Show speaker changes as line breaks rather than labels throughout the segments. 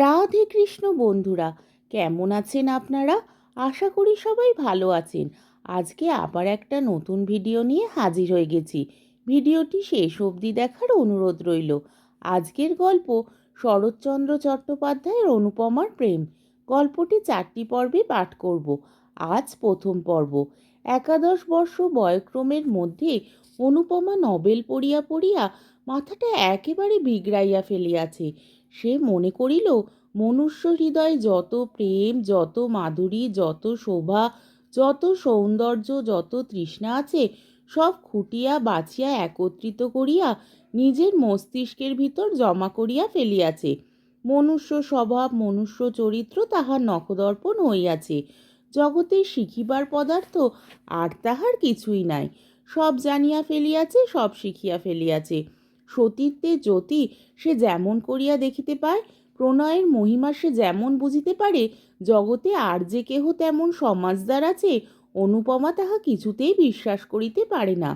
রাধে কৃষ্ণ বন্ধুরা, কেমন আছেন আপনারা? আশা করি সবাই ভালো আছেন। আজকে আবার একটা নতুন ভিডিও নিয়ে হাজির হয়ে গেছি। ভিডিওটি শেষ অবধি দেখার অনুরোধ রইল। আজকের গল্প শরৎচন্দ্র চট্টোপাধ্যায়ের অনুপমার প্রেম। গল্পটি চারটি পর্বে পাঠ করব। আজ প্রথম পর্ব। একাদশ বর্ষ বয়ক্রমের মধ্যে অনুপমা নবেল পড়িয়া পড়িয়া মাথাটা একেবারে বিগড়াইয়া ফেলিয়াছে। সে মনে করিল, মনুষ্য হৃদয়ে যত প্রেম, যত মাধুরী, যত শোভা, যত সৌন্দর্য, যত তৃষ্ণা আছে, সব খুঁটিয়া বাছিয়া একত্রিত করিয়া নিজের মস্তিষ্কের ভিতর জমা করিয়া ফেলিয়াছে। মনুষ্য স্বভাব, মনুষ্য চরিত্র তাহার নখদর্পণ হইয়াছে। জগতে শিখিবার পদার্থ আর তাহার কিছুই নাই। সব জানিয়া ফেলিয়াছে, সব শিখিয়া ফেলিয়াছে। সতীত্বের জ্যোতি সে যেমন করিয়া দেখিতে পায়, প্রণয়ের মহিমা সে যেমন বুঝিতে পারে, জগতে আর যে কেহ তেমন সমাজদার আছে, অনুপমা তাহা কিছুতেই বিশ্বাস করিতে পারে না।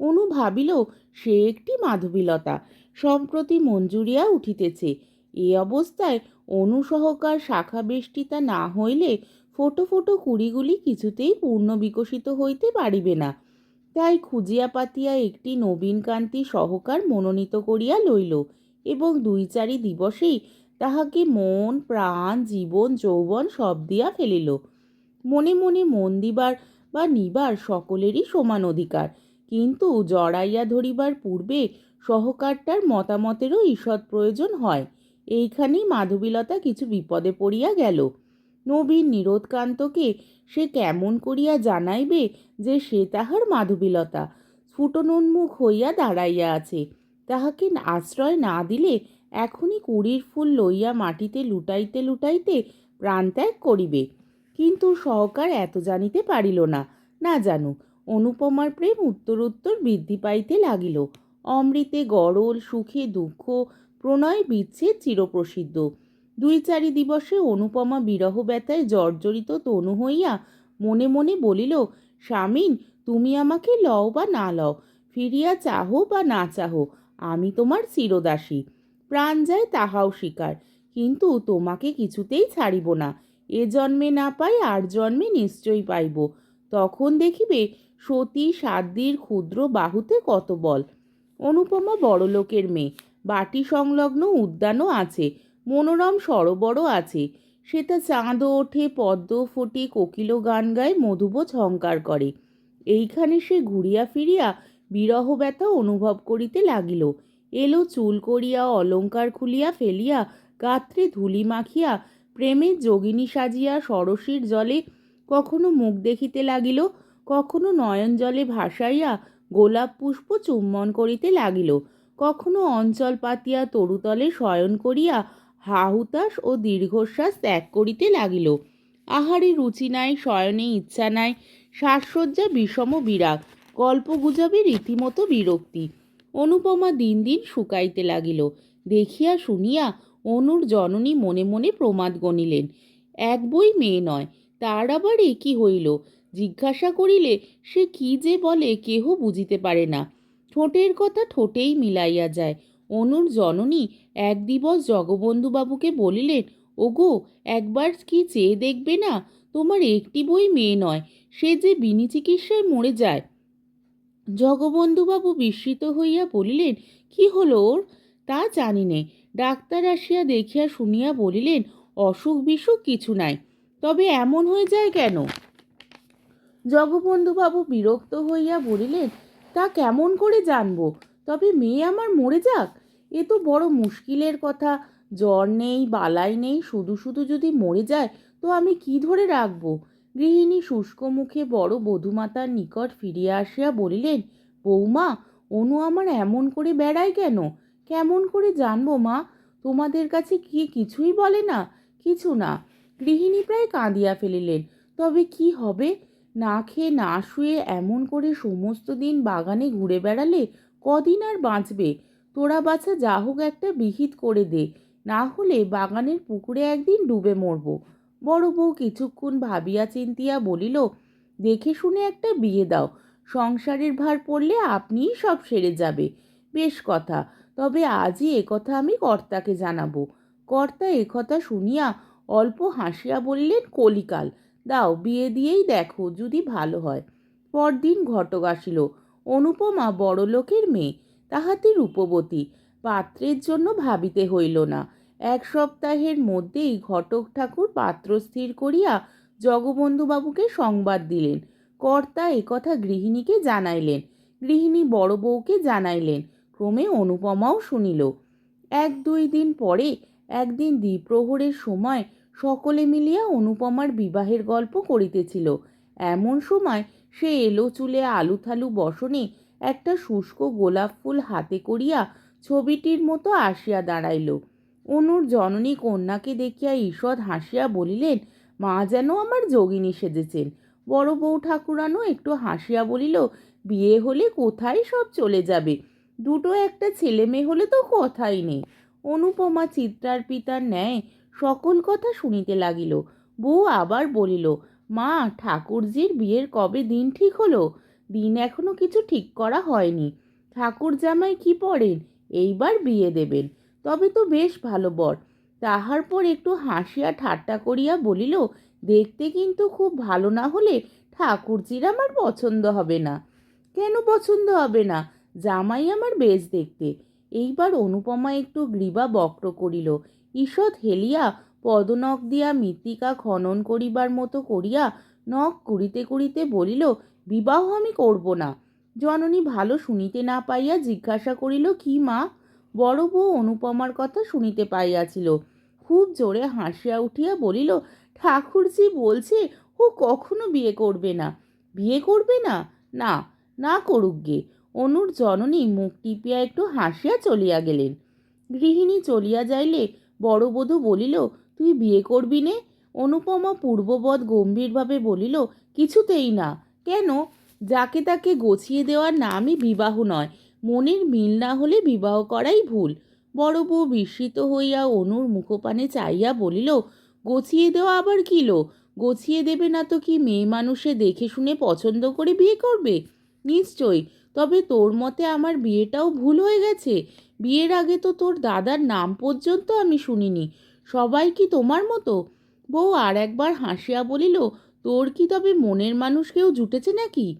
অনু ভাবিল, সে একটি মাধবীলতা, সম্প্রতি মঞ্জুরিয়া উঠিতেছে। এ অবস্থায় অনুসহকার শাখা বেষ্টিতা না হইলে ফোটো ফোটো কুড়িগুলি কিছুতেই পূর্ণ বিকশিত হইতে পারিবে না। তাই খুঁজিয়া পাতিয়া একটি নবীনকান্তি সহকার মনোনীত করিয়া লইল এবং দুই চারি দিবসেই তাহাকে মন, প্রাণ, জীবন, যৌবন সব দিয়া ফেলিল। মনে মনে মন দিবার বা নিবার সকলেরই সমান অধিকার। কিন্তু জড়াইয়া ধরিবার পূর্বে সহকারটার মতামতেরও ঈষৎ প্রয়োজন হয়। এইখানেই মাধবীলতা কিছু বিপদে পড়িয়া গেল। নবীন নিরোধকান্তকে সে কেমন করিয়া জানাইবে যে সে তাহার মাধবীলতা? স্ফুটনোন্মুখ হইয়া দাঁড়াইয়া আছে। তাহাকে আশ্রয় না দিলে এখনই কুড়ির ফুল লইয়া মাটিতে লুটাইতে লুটাইতে প্রাণত্যাগ করিবে। কিন্তু সহকার এত জানিতে পারিল না। না জানুক অনুপমার প্রেম উত্তরোত্তর বৃদ্ধি পাইতে লাগিল। অমৃতে গরল, সুখে দুঃখ, প্রণয়, বিচ্ছেদ চিরপ্রসিদ্ধ। দুই চারি দিবসে অনুপমা বিরহ ব্যথায় জর্জরিত তনু হইয়া মনে মনে বলিল, স্বামীন, তুমি আমাকে লও বা না লও, ফিরিয়া চাহো বা না চাহো, আমি তোমার চিরদাসী প্রাণ যায় তাহাও স্বীকার কিন্তু তোমাকে কিছুতেই ছাড়িব না। এ জন্মে না পাই, আর জন্মে নিশ্চয়ই পাইব। তখন দেখিবে সতী সাদ্দির ক্ষুদ্র বাহুতে কত বল। অনুপমা বড়লোকের মেয়ে, বাটি সংলগ্ন উদ্যানও আছে। মনোরম সরোবরও আছে। সেটা চাঁদও ওঠে, পদ্ম ফোটে কোকিলও গান গায় মধুব ঝঙ্কার করে। এইখানে সে ঘুরিয়া ফিরিয়া বিরহ ব্যথা অনুভব করিতে লাগিল। এলো চুল করিয়া অলঙ্কার খুলিয়া ফেলিয়া, গাত্রে ধুলি মাখিয়া প্রেমের যোগিনী সাজিয়া সরসীর জলে কখনো মুখ দেখিতে লাগিল, কখনো নয়ন জলে ভাসাইয়া গোলাপ পুষ্প চুম্বন করিতে লাগিল, কখনো অঞ্চল পাতিয়া তরুতলে শয়ন করিয়া হাহুতাস ও দীর্ঘশ্বাস ত্যাগ করিতে লাগিল। আহারে রুচি নাই, শয়নে ইচ্ছা নাই সাজসজ্জা বিষম বিরাগ গল্পগুজবে রীতিমতো বিরক্তি। অনুপমা দিন দিন শুকাইতে লাগিল। দেখিয়া শুনিয়া অনুর জননী মনে মনে প্রমাদ গণিলেন। এক বই মেয়ে নয়, তার আবার একই হইল? জিজ্ঞাসা করিলে সে কি যে বলে কেহ বুঝিতে পারে না। ঠোঁটের কথা ঠোঁটেই মিলাইয়া যায়। অনুর জননী এক দিবস জগবন্ধুবাবুকে বলিলেন, ওগো, একবার কি চেয়ে দেখবে না? তোমার একটি বই মেয়ে নয়, সে যে বিনি চিকিৎসায় মরে যায়। জগবন্ধুবাবু বিস্মিত হইয়া বলিলেন, কি হলো ওর? তা জানি নে। ডাক্তার আসিয়া দেখিয়া শুনিয়া বলিলেন, অসুখ বিসুখ কিছু নাই, তবে এমন হয়ে যায় কেন? জগবন্ধুবাবু বিরক্ত হইয়া বলিলেন, তা কেমন করে জানব? তবে মেয়ে আমার মরে যাক? এ তো বড় মুশকিলের কথা। জ্বর নেই, বালাই নেই, শুধু শুধু যদি মরে যায়, তো আমি কি ধরে রাখব? গৃহিণী শুষ্ক মুখে বড় বধূমাতার নিকট ফিরিয়া আসিয়া বলিলেন বৌমা অনু আমার এমন করে বেড়ায় কেন? কেমন করে জানব মা? তোমাদের কাছে কি কিছুই বলে না? কিছু না। গৃহিণী প্রায় কাঁদিয়া ফেলিলেন, তবে কি হবে? না খেয়ে না শুয়ে এমন করে সমস্ত দিন বাগানে ঘুরে বেড়ালে কদিন আর বাঁচবে? তোরা বাছা যা হোক একটা বিহিত করে দে। না হলে বাগানের পুকুরে একদিন ডুবে মরব। বড় বউ কিছুক্ষণ ভাবিয়া চিন্তিয়া বলিল, দেখে শুনে একটা বিয়ে দাও। সংসারের ভার পড়লে আপনিই সব সেরে যাবে। বেশ কথা, তবে আজই কথা আমি কর্তাকে জানাব কর্তা একথা শুনিয়া অল্প হাসিয়া বললেন, কলিকাল, দাও বিয়ে দিয়েই দেখো যদি ভালো হয়। পরদিন ঘটক আসিল। অনুপমা বড়লোকের মেয়ে। তাহাতে রূপবতী পাত্রের জন্য ভাবিতে হইল না। এক সপ্তাহের মধ্যেই ঘটক ঠাকুর পাত্র স্থির করিয়া জগবন্ধুবাবুকে সংবাদ দিলেন। কর্তা একথা গৃহিণীকে জানাইলেন। গৃহিণী বড় বউকে জানাইলেন। ক্রমে অনুপমাও শুনিল। এক দুই দিন পরে একদিন দ্বিপ্রহরের সময় সকলে মিলিয়া অনুপমার বিবাহের গল্প করিতেছিল। এমন সময় সে এলো চুলে আলু থালু বসনে একটা শুষ্ক গোলাপ ফুল হাতে করিয়া ছবিটির মতো আসিয়া দাঁড়াইল। অনুর জননী কন্যাকে দেখিয়া ঈষৎ হাসিয়া বলিলেন, মা যেন আমার যোগিনী সেজেছেন। বড় বউ ঠাকুরানো একটু হাসিয়া বলিল, বিয়ে হলে কোথায় সব চলে যাবে? দুটো একটা ছেলে মেয়ে হলে তো কথাই নেই। অনুপমা চিত্রার পিতার ন্যায় সকল কথা শুনিতে লাগিল। বউ আবার বলিল, মা, ঠাকুরজির বিয়ের কবে দিন ঠিক হলো? দিন এখনও কিছু ঠিক করা হয়নি। ঠাকুর জামাই কি পড়েন? এইবার বিয়ে দেবেন। তবে তো বেশ ভালো বর। তাহার পর একটু হাসিয়া ঠাট্টা করিয়া বলিল, দেখতে কিন্তু খুব ভালো না হলে ঠাকুরজির আমার পছন্দ হবে না। কেন পছন্দ হবে না? জামাই আমার বেশ দেখতে। এইবার অনুপমা একটু গ্রীবা বক্র করিল। ঈষৎ হেলিয়া পদনখ দিয়া মৃত্তিকা খনন করিবার মতো করিয়া নখ কুড়িতে কুড়িতে বলিল বিবাহ আমি করব না। জননী ভালো শুনিতে না পাইয়া জিজ্ঞাসা করিল, কি মা? বড় বউ অনুপমার কথা শুনিতে পাইয়াছিল। খুব জোরে হাসিয়া উঠিয়া বলিল, ঠাকুরজি বলছে ও কখনো বিয়ে করবে না। বিয়ে করবে না? না না করুক গে। অনুর জননী মুখ টিপিয়া একটু হাসিয়া চলিয়া গেলেন। গৃহিণী চলিয়া যাইলে বড় বধূ বলিল, তুই বিয়ে করবি নে? অনুপমা পূর্ববৎ গম্ভীরভাবে বলিল, কিছুতেই না। কেন যাকে তাকে গছিয়ে দেওয়ার নামই বিবাহ নয়? মনের মিল না হলে বিবাহ করাই ভুল। বড় বউ বিস্মিত হইয়া অনুর মুখপানে চাইয়া বলিল, গছিয়ে দেওয়া আবার কিলো গছিয়ে দেবে না তো কি মেয়ে মানুষে দেখে শুনে পছন্দ করে বিয়ে করবে? নিশ্চয়ই, তবে তোর মতে আমার বিয়েটাও ভুল হয়ে গেছে। বিয়ের আগে তো তোর দাদার নাম পর্যন্ত আমি শুনিনি। সবাই কি তোমার মতো? বউ আর একবার হাসিয়া বলিল তোর কি তবে মনের মানুষ কেউ জুটেছে নাকি?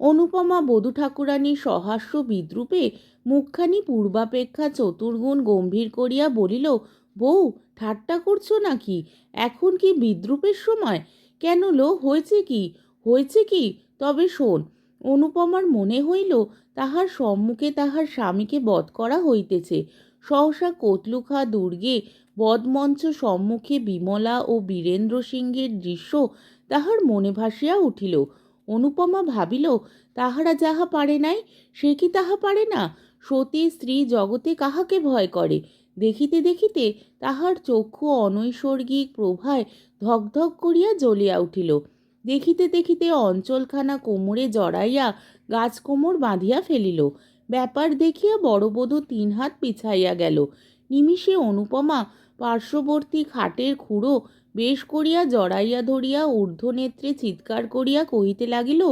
অনুপমা বধূ ঠাকুরানীর সহাস্য বিদ্রুপে মুখখানি পূর্বাপেক্ষা চতুর্গুণ গম্ভীর করিয়া বলিল, বউ, ঠাট্টা করছ নাকি? এখন কি বিদ্রুপের সময়? কেন লো, হয়েছে কি? হয়েছে কি? তবে শোন, অনুপমার মনে হইল তাহার সম্মুখে তাহার স্বামীকে বধ করা হইতেছে। সহসা কতলুখা দুর্গে বদমঞ্চ সম্মুখে বিমলা ও বীরেন্দ্র সিংহের দৃশ্য তাহার মনে ভাসিয়া উঠিল। অনুপমা ভাবিল, তাহারা যাহা পারে নাই, সে কি তাহা পারে না? সতী স্ত্রী জগতে কাহাকে ভয় করে? দেখিতে দেখিতে তাহার চক্ষু অনৈসর্গিক প্রভায় ধকধক করিয়া জ্বলিয়া উঠিল। দেখিতে দেখিতে অঞ্চলখানা কোমরে জড়াইয়া গাছ কোমর বাঁধিয়া ফেলিল। ব্যাপার দেখিয়া বড়বধূ তিন হাত পিছাইয়া গেল। নিমিষে অনুপমা পার্শ্ববর্তী খাটের খুঁড়ো বেশ করিয়া জড়াইয়া ধরিয়া ঊর্ধ্বনেত্রে চিৎকার করিয়া কহিতে লাগিল,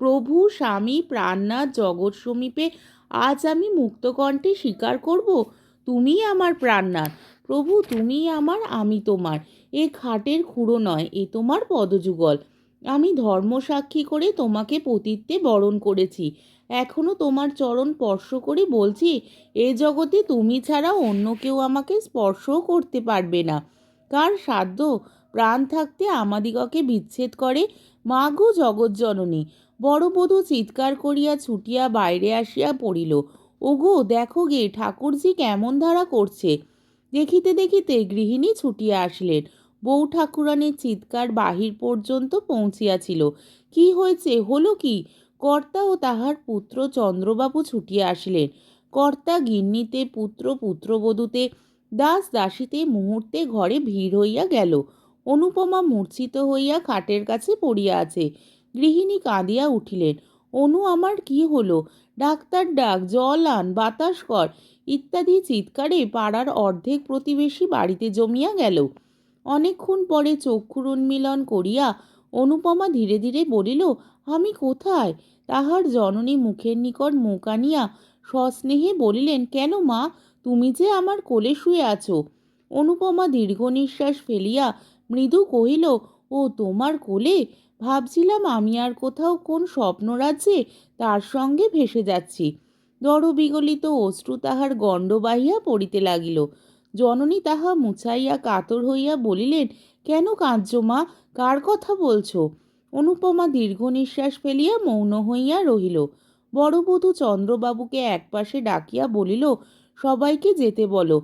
প্রভু, স্বামী, প্রাণনাথ জগৎ সমীপে আজ আমি মুক্তকণ্ঠে স্বীকার করব? তুমি আমার প্রাণনাথ। প্রভু, তুমি আমার, আমি তোমার। এ খাটের খুঁড়ো নয়, এ তোমার পদযুগল। আমি ধর্ম সাক্ষী করে তোমাকে পতিত্বে বরণ করেছি। এখনও তোমার চরণ স্পর্শ করে বলছি, এ জগতে তুমি ছাড়া অন্য কেউ আমাকে স্পর্শও করতে পারবে না। কার সাধ্য? প্রাণ থাকতে আমাদিগকে বিচ্ছেদ করে। মা গো জগৎজননী বড় বধূ চিৎকার করিয়া ছুটিয়া বাইরে আসিয়া পড়িল। ওগো, দেখো গে, ঠাকুরজি কেমন ধারা করছে। দেখিতে দেখিতে গৃহিণী ছুটিয়া আসলেন। বউ ঠাকুরানের চিৎকার বাহির পর্যন্ত পৌঁছিয়াছিল। কি হয়েছে? হলো কি? কর্তা ও তাহার পুত্র চন্দ্রবাবু ছুটিয়া আসিলেন। কর্তা গিন্নিতে পুত্র পুত্রবধূতে দাস দাসীতে মুহূর্তে ঘরে ভিড় হইয়া গেল। অনুপমা মূর্ছিত হইয়া খাটের কাছে পড়িয়া আছে। গৃহিণী কাঁদিয়া উঠিলেন। অনু, আমার কি হলো? ডাক্তার ডাক, জল আন, বাতাস কর ইত্যাদি চিৎকারে পাড়ার অর্ধেক প্রতিবেশী বাড়িতে জমিয়া গেল। অনেকক্ষণ পরে চক্ষুর উন্মিলন করিয়া অনুপমা ধীরে ধীরে বলিল, আমি কোথায়? তাহার জননী মুখের নিকট মুখ আনিয়া সস্নেহে বলিলেন, কেন মা, তুমি যে আমার কোলে শুয়ে আছো? অনুপমা দীর্ঘ নিঃশ্বাস ফেলিয়া মৃদু কহিল, ও তোমার কোলে? ভাবছিলাম আমি আর কোথাও কোন স্বপ্নরাজ্যে তার সঙ্গে ভেসে যাচ্ছি। দরবিগলিত অশ্রু তাহার গণ্ড বাহিয়া পড়িতে লাগিল। জননী তাহা মুছাইয়া কাতর হইয়া বলিলেন, কেন কাঁদছ মা? কার কথা বলছ? অনুপমা দীর্ঘ নিঃশ্বাস ফেলিয়া মৌন হইয়া রহিল। বড়বধূ চন্দ্রবাবুকে একপাশে ডাকিয়া বলিল, সবাইকে যেতে বলো,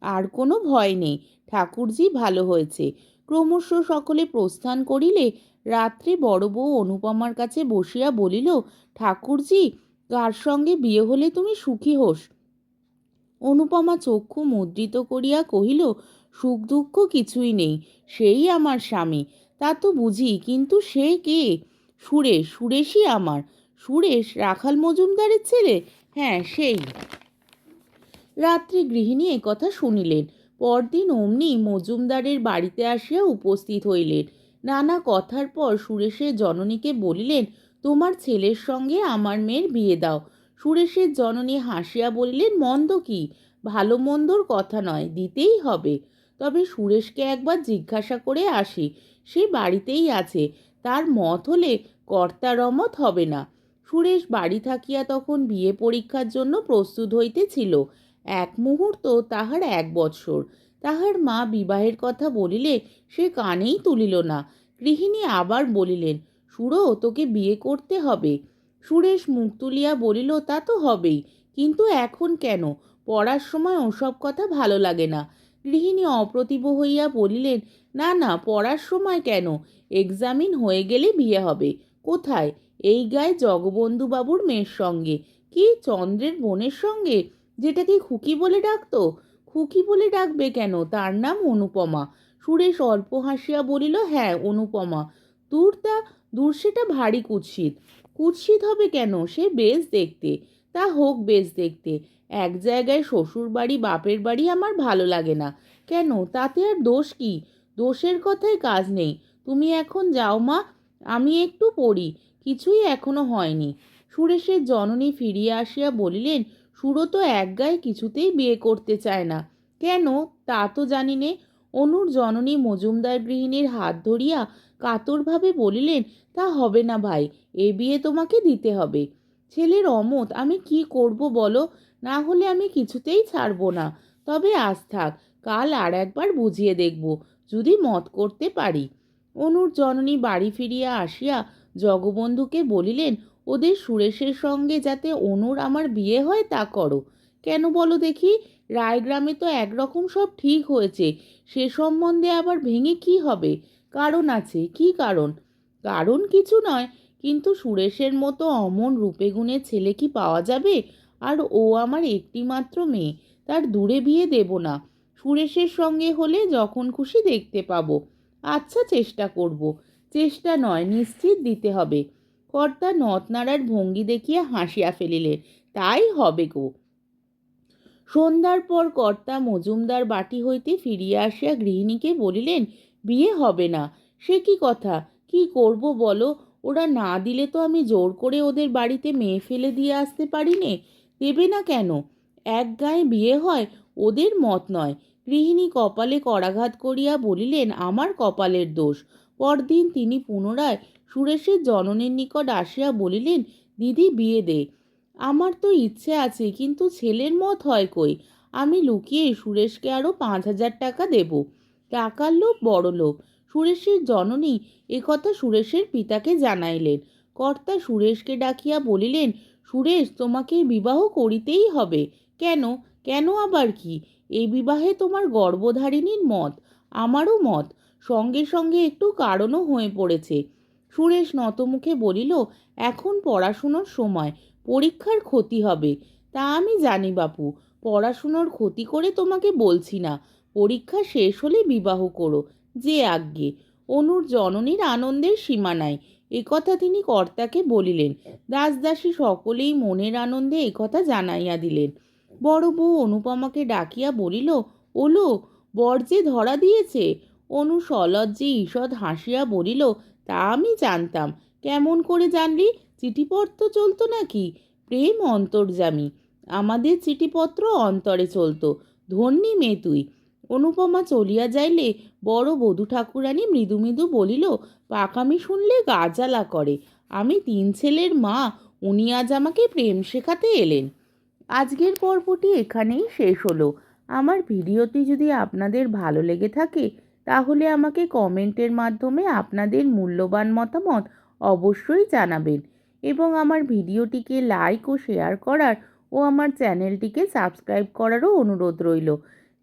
আর কোনো ভয় নেই, ঠাকুরজি ভালো হয়েছে। ক্রমশ সকলে প্রস্থান করিলে রাত্রে বড় বউ অনুপমার কাছে বসিয়া বলিল, ঠাকুরজি, কার সঙ্গে বিয়ে হলে তুমি সুখী হোস? অনুপমা চক্ষু মুদ্রিত করিয়া কহিল, সুখ দুঃখ কিছুই নেই, সেই আমার স্বামী। তা তো বুঝি, কিন্তু সে কে? সুরেশ, সুরেশই আমার। সুরেশ, রাখাল মজুমদারের ছেলে? হ্যাঁ সেই। রাত্রি গৃহিণী কথা শুনিলেন। পরদিন অমনি মজুমদারের বাড়িতে আসিয়া উপস্থিত হইলেন। নানা কথার পর সুরেশের জননীকে বলিলেন, তোমার ছেলের সঙ্গে আমার মেয়ের বিয়ে দাও। সুরেশের জননী হাসিয়া বলিলেন, মন্দ কি? ভালো মন্দর কথা নয়, দিতেই হবে। তবে সুরেশকে একবার জিজ্ঞাসা করে আসি, সে বাড়িতেই আছে, তার মত হলে কর্তার অমত হবে না। সুরেশ বাড়ি থাকিয়া তখন বিয়ে পরীক্ষার জন্য প্রস্তুত হইতেছিল। এক মুহূর্ত তাহার এক বৎসর। তাহার মা বিবাহের কথা বলিলে সে কানেই তুলিল না। গৃহিণী আবার বলিলেন, সুরো, তোকে বিয়ে করতে হবে। সুরেশ মুখ তুলিয়া বলিল, তা তো হবেই। কিন্তু এখন কেন? পড়ার সময় ওসব কথা ভালো লাগে না। গৃহিণী অপ্রতিভ হইয়া বলিলেন, না না, পড়ার সময় কেন? এক্সামিন হয়ে গেলে বিয়ে হবে। কোথায়? এই গায়ে জগবন্ধুবাবুর মেয়ের সঙ্গে। কি চন্দ্রের বোনের সঙ্গে? যেটাকে খুকি বলে ডাকতো? খুকি বলে ডাকবে কেন? তার নাম অনুপমা। সুরেশ অল্প হাসিয়া বলিল হ্যাঁ অনুপমা। দূর তা, দূর সেটা ভারী কুৎসিত। কুৎসিত হবে কেন? সে বেশ দেখতে। তা হোক বেশ দেখতে। এক জায়গায় শ্বশুর বাড়ি বাপের বাড়ি আমার ভালো লাগে না। কেন? তাতে আর দোষ কি? দোষের কথায় কাজ নেই। তুমি এখন যাও মা, আমি একটু পড়ি। কিছুই এখনও হয়নি। সুরেশের জননী ফিরিয়া আসিয়া বলিলেন, সুরো তো এক গায়ে কিছুতেই বিয়ে করতে চায় না। কেন? তা তো জানি নে। অনুর জননী মজুমদার গৃহিণীর হাত ধরিয়া কাতরভাবে বলিলেন, তা হবে না ভাই, এ বিয়ে তোমাকে দিতে হবে। ছেলের অমত আমি কি করব বলো? না হলে আমি কিছুতেই ছাড়ব না। তবে আজ থাক, কাল আর একবার বুঝিয়ে দেখব, যদি মত করতে পারি। অনুর জননী বাড়ি ফিরিয়া আসিয়া জগবন্ধুকে বলিলেন, ওদের সুরেশের সঙ্গে যাতে অনুর আমার বিয়ে হয় তা করো। কেন বলো দেখি, রায়গ্রামে তো একরকম সব ঠিক হয়েছে, সে সম্বন্ধে আবার ভেঙে কি হবে? কারণ আছে। কি কারণ? কারণ কিছু নয়, কিন্তু সুরেশের মতো অমন রূপে গুণে ছেলে কি পাওয়া যাবে? আর ও আমার একটি মাত্র মেয়ে, তার দূরে বিয়ে দেব না। সুরেশের সঙ্গে হলে যখন খুশি দেখতে পাবো। আচ্ছা চেষ্টা করব। চেষ্টা নয়, নিশ্চিত দিতে হবে। কর্তা নথনাড়ার ভঙ্গি দেখিয়া হাসিয়া ফেলিলেন, তাই হবে গো। সন্ধ্যার পর কর্তা মজুমদার বাটি হইতে ফিরিয়া আসিয়া গৃহিণীকে বলিলেন বিয়ে হবে না। সে কি কথা? কি করব বলো? ওরা না দিলে তো আমি জোর করে ওদের বাড়িতে মেয়ে ফেলে দিয়ে আসতে পারি নে দেবে না কেন? এক গায়ে বিয়ে হয় ওদের মত নয়। গৃহিণী কপালে করাঘাত করিয়া বলিলেন, আমার কপালের দোষ। পরদিন তিনি পুনরায় সুরেশের জননের নিকট আসিয়া বলিলেন, দিদি, বিয়ে দে। আমার তো ইচ্ছে আছে, কিন্তু ছেলের মত হয় কই? আমি লুকিয়ে সুরেশকে আরও পাঁচ হাজার টাকা দেব। টাকার লোভ, বড় লোভ। সুরেশের জননী একথা সুরেশের পিতাকে জানাইলেন। কর্তা সুরেশকে ডাকিয়া বলিলেন, সুরেশ, তোমাকে বিবাহ করিতেই হবে। কেন? কেন আবার কি? এই বিবাহে তোমার গর্ভধারিণীর মত, আমারও মত। সঙ্গে সঙ্গে একটু কারণও হয়ে পড়েছে। সুরেশ নতমুখে বলিল, এখন পড়াশুনোর সময়, পরীক্ষার ক্ষতি হবে। তা আমি জানি বাপু, পড়াশুনোর ক্ষতি করে তোমাকে বলছি না। পরীক্ষা শেষ হলে বিবাহ করো। যে আজ্ঞে। অনুর জননীর আনন্দের সীমা নাই। একথা তিনি কর্তাকে বলিলেন। দাসদাসী সকলেই মনের আনন্দে একথা জানাইয়া দিলেন। বড় বউ অনুপমাকে ডাকিয়া বলিল, ওলো, বর যে ধরা দিয়েছে? অনু সলজ্জে ঈষৎ হাসিয়া বলিল, তা আমি জানতাম। কেমন করে জানলি? চিঠিপত্র চলতো নাকি? প্রেম অন্তর্জামী আমাদের চিঠিপত্র অন্তরে চলতো। ধন্যী মেয়ে তুই। অনুপমা চলিয়া যাইলে বড় বধূ ঠাকুরানী মৃদু মৃদু বলিল, পাকামি শুনলে গা করে। আমি তিন ছেলের মা, উনি আজ আমাকে প্রেম শেখাতে এলেন। আজকের পর্বটি এখানেই শেষ হলো। আমার ভিডিওটি যদি আপনাদের ভালো লেগে থাকে, তাহলে আমাকে কমেন্টের মাধ্যমে আপনাদের মূল্যবান মতামত অবশ্যই জানাবেন। এবং আমার ভিডিওটিকে লাইক ও শেয়ার করার ও আমার চ্যানেলটিকে সাবস্ক্রাইব করারও অনুরোধ রইল।